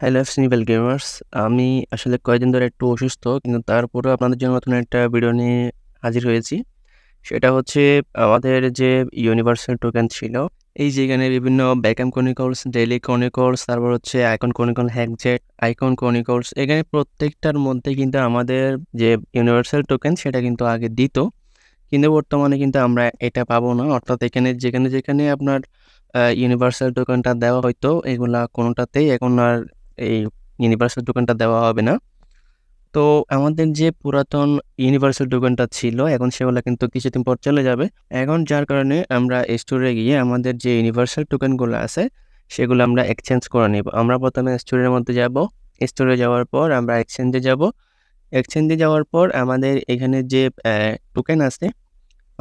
Hello সিনিভেল gamers আমি আসলে কয়েকদিন ধরে একটু অসুস্থ, কিন্তু তারপরেও আপনাদের জন্য নতুন একটা ভিডিও নিয়ে হাজির হয়েছি। সেটা হচ্ছে আমাদের যে ইউনিভার্সাল টোকেন ছিল, এই যেখানে বিভিন্ন ব্যাকএম কনিকলস ডেইলি কনিকলস তারপর হচ্ছে আইকন কনিকল হ্যাকজেট আইকন কনিকলস এখানে প্রত্যেকটার মধ্যে কিন্তু আমাদের যে ইউনিভার্সাল টোকেন সেটা কিন্তু আগে দিত। কিন্তু বর্তমানে কিন্তু আমরা এটা পাবো না। অর্থাৎ এখানে যেখানে যেখানে আপনার ইউনিভার্সাল টোকেনটা দেওয়া হয়তো এগুলা কোনোটাতেই এখন আর এই ইউনিভার্সাল টোকেনটা দেওয়া হবে না। তো আমাদের যে পুরাতন ইউনিভার্সাল টোকেনটা ছিল, এখন সেগুলো কিন্তু কিছুদিন পর চলে যাবে। এখন যার কারণে আমরা স্টোরে গিয়ে আমাদের যে ইউনিভার্সাল টোকেনগুলো আছে, সেগুলো আমরা এক্সচেঞ্জ করে নেব। আমরা প্রথমে স্টোরের মধ্যে যাব। স্টোরে যাওয়ার পর আমরা এক্সচেঞ্জে যাব। এক্সচেঞ্জে যাওয়ার পর আমাদের এখানে যে টোকেন আছে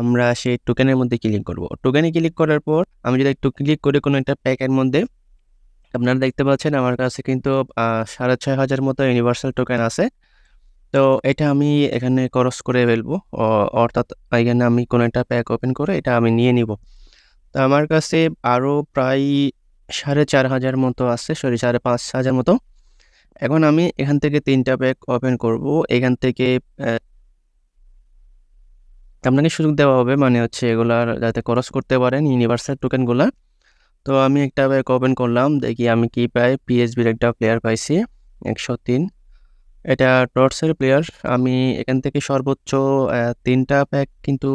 আমরা সেই টোকেনের মধ্যে ক্লিক করব। টোকেনে ক্লিক করার পর আমি যদি একটু ক্লিক করে কোনো একটা প্যাকের মধ্যে, আপনারা দেখতে পাচ্ছেন আমার কাছে কিন্তু সাড়ে ছয় হাজার মতো ইউনিভার্সাল টোকেন আছে। তো এটা আমি এখানে ক্রস করে ফেলব। অর্থাৎ এখানে আমি কোনো একটা প্যাক ওপেন করে এটা আমি নিয়ে নিব। তো আমার কাছে আরও প্রায় সাড়ে চার হাজার মতো আছে সরি সাড়ে পাঁচ হাজার মতো। এখন আমি এখান থেকে তিনটা প্যাক ওপেন করব। এখান থেকে আপনাকে সুযোগ দেওয়া হবে মানে হচ্ছে এগুলার যাতে ক্রস করতে পারেন ইউনিভার্সাল টোকেনগুলা তো আমি একটা প্যাক ওপেন করলাম, দেখি আমি কি পাই। পিএসবির একটা প্লেয়ার পাইছি, একশো তিন। এটা টর্চের প্লেয়ার আমি এখান থেকে সর্বোচ্চ তিনটা প্যাক কিন্তু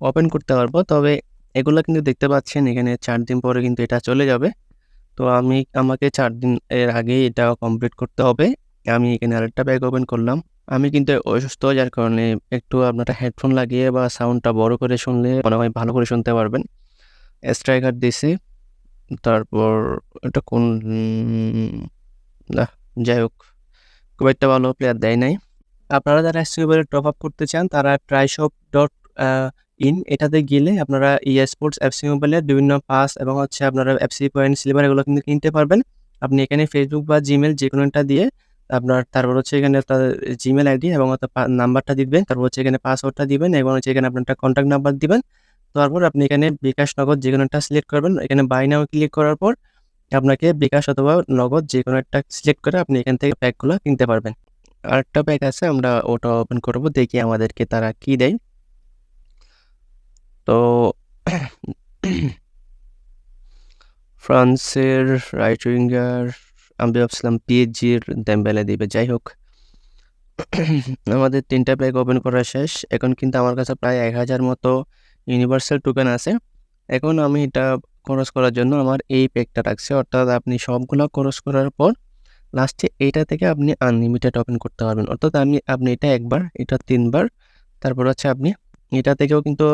ওপেন করতে পারব। তবে এগুলো কিন্তু দেখতে পাচ্ছেন, এখানে চার দিন পরে কিন্তু এটা চলে যাবে। তো আমি, আমাকে চার দিন এর আগে এটা কমপ্লিট করতে হবে। আমি এখানে আরেকটা ব্যাগ ওপেন করলাম। আমি কিন্তু অসুস্থ, যার কারণে একটু আপনারা হেডফোন লাগিয়ে বা সাউন্ডটা বড় করে শুনলে মনে হয় ভালো করে শুনতে পারবেন। স্ট্রাইকার দিছি, তারপর এটা কোন যাই হোক, খুব একটা ভালো প্লেয়ার দেয় নাই। আপনারা যারা এসটিউবেলে টপ আপ করতে চান, তারা ট্রাইশপ ডট ইন এটাতে গেলে আপনারা ই স্পোর্টস এফসি মোবাইলের বিভিন্ন পাস এবং হচ্ছে আপনারা এফসি পয়েন্ট সিলভার এগুলো কিন্তু কিনতে পারবেন। আপনি এখানে ফেসবুক বা জিমেল যে কোনো একটা দিয়ে আপনার তারপর হচ্ছে এখানে তার জিমেল আইডি এবং নাম্বারটা দিবেন, তারপর হচ্ছে এখানে পাসওয়ার্ডটা দিবেন এবং হচ্ছে এখানে আপনার একটা কন্ট্যাক্ট নাম্বার দিবেন। তারপর আপনি এখানে বিকাশ নগদ যে কোনো একটা সিলেক্ট করবেন। এখানে বাই নাও ক্লিক করার পর আপনাকে বিকাশ অথবা নগদ যে কোনো একটা সিলেক্ট করে আপনি এখান থেকে প্যাকগুলো কিনতে পারবেন। আরেকটা প্যাক আছে, আমরা ওটা ওপেন করব, দেখি আমাদেরকে তারা কি দেয়। তো ফ্রান্সের রাইট উইঙ্গার আমি ভাবছিলাম পিএইচজির দেমবেলে দিবে, যাই হোক। আমাদের তিনটা প্যাক ওপেন করা শেষ। এখন কিন্তু আমার কাছে প্রায় এক হাজার মতো ইউনিভার্সাল টোকেন আছে। এখন আমি এটা খরচ করার জন্য আমার এই প্যাকটা রাখছি। অর্থাৎ আপনি সবগুলো খরচ করার পর লাস্টে এইটা থেকে আপনি আনলিমিটেড ওপেন করতে পারবেন। অর্থাৎ আমি, আপনি এটা একবার, এটা তিনবার, তারপর হচ্ছে আপনি এটা থেকেও কিন্তু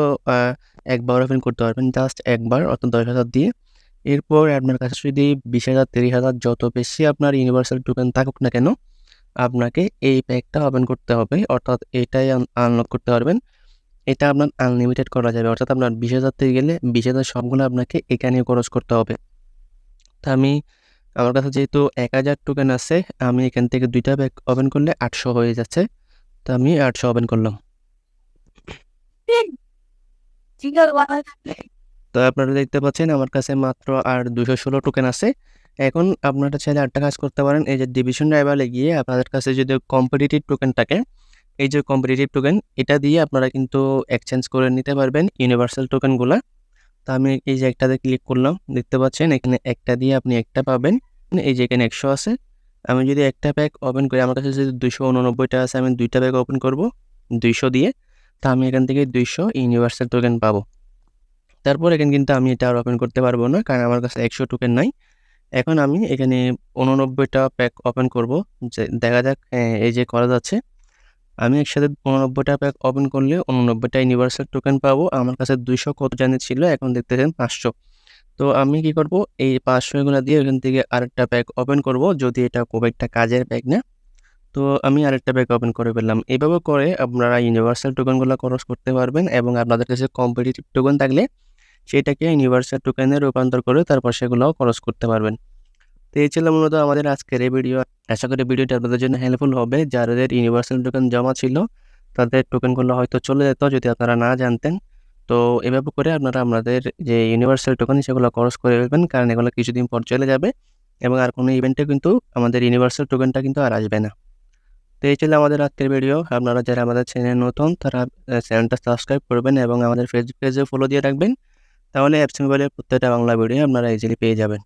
একবার ওপেন করতে পারবেন। জাস্ট একবার, অর্থাৎ দশ হাজার দিয়ে। এরপর আপনার কাছে যদি বিশ হাজার, তিরিশ হাজার যত বেশি আপনার ইউনিভার্সাল টোকেন থাকুক না কেন, আপনাকে এই প্যাকটা ওপেন করতে হবে। অর্থাৎ এটাই আনলক করতে পারবেন। এটা আপনার আনলিমিটেড করা যাবে। অর্থাৎ আপনার বিশ হাজার থেকে গেলে বিশ হাজার সবগুলো আপনাকে এখানে খরচ করতে হবে। তা আমি, আমার কাছে যেহেতু এক হাজার টোকেন আছে, আমি এখান থেকে দুইটা ব্যাগ ওপেন করলে আটশো হয়ে যাচ্ছে। তো আমি আটশো ওপেন করলাম। তো আপনারা দেখতে পাচ্ছেন আমার কাছে মাত্র আর দুশো ষোলো টোকেন আছে। এখন আপনারা চাইলে আটটা কাজ করতে পারেন, এই যে ডিভিশন রাইভালে গিয়ে আপনাদের কাছে যদি কম্পিটিটিভ টোকেন থাকে, এই যে কম্পিটিটিভ টোকেন এটা দিয়ে আপনারা কিন্তু এক্সচেঞ্জ করে নিতে পারবেন ইউনিভার্সাল টোকেনগুলো তো আমি এই যে একটাতে ক্লিক করলাম, দেখতে পাচ্ছেন এখানে একটা দিয়ে আপনি একটা পাবেন, এই যে এখানে একশো আছে। আমি যদি একটা প্যাক ওপেন করি, আমার কাছে যদি দুশো উননব্বইটা আছে, আমি দুইটা প্যাক ওপেন করব, দুইশো দিয়ে, তা আমি এখান থেকে দুইশো ইউনিভার্সাল টোকেন পাবো। তারপর এখানে কিন্তু আমি এটা আর ওপেন করতে পারব না, কারণ আমার কাছে একশো টোকেন নাই। এখন আমি এখানে উননব্বইটা প্যাক ওপেন করব, যে দেখা যাক এই যে করা যাচ্ছে। আমি একসাথে উননব্বইটা প্যাক ওপেন করলে উননব্বইটা ইউনিভার্সাল টোকেন পাবো। আমার কাছে দুইশো কত জানি ছিল, এখন দেখতেছেন পাঁচশো। তো আমি কি করব, এই পাঁচশো এগুলো দিয়ে এখান থেকে আরেকটা প্যাক ওপেন করব, যদি এটা খুব একটা কাজের প্যাক না। তো আমি আরেকটা প্যাক ওপেন করে ফেললাম। এভাবে করে আপনারা ইউনিভার্সাল টোকেনগুলো খরচ করতে পারবেন এবং আপনাদের কাছে কম্পিটিটিভ টোকেন থাকলে সেটাকে ইউনিভার্সাল টোকেনে রূপান্তর করে তারপর সেগুলোও খরচ করতে পারবেন। তো এই ছিল মূলত আমাদের আজকের এই ভিডিও আশা করি ভিডিওটা আপনাদের জন্য হেল্পফুল হবে। যাদের ইউনিভার্সাল টোকেন জমা ছিল, তাদের টোকেনগুলো হয়তো চলে যেত যদি আপনারা না জানতেন। তো এভাবে করে আপনারা আপনাদের যে ইউনিভার্সাল টোকেন সেগুলো খরচ করে ফেলবেন। কারণ এগুলো কিছুদিন পর চলে যাবে এবং আর কোনো ইভেন্টে কিন্তু আমাদের ইউনিভার্সাল টোকেনটা কিন্তু আর আসবে না। তো এই ছিল আমাদের আজকের ভিডিও আপনারা যারা আমাদের চ্যানেল নতুন, তারা চ্যানেলটা সাবস্ক্রাইব করবেন এবং আমাদের ফেসবুক পেজে ফলো দিয়ে রাখবেন। তাহলে অ্যাপস মোবাইলের প্রত্যেকটা বাংলা ভিডিও আপনারা ইজিলি পেয়ে যাবেন।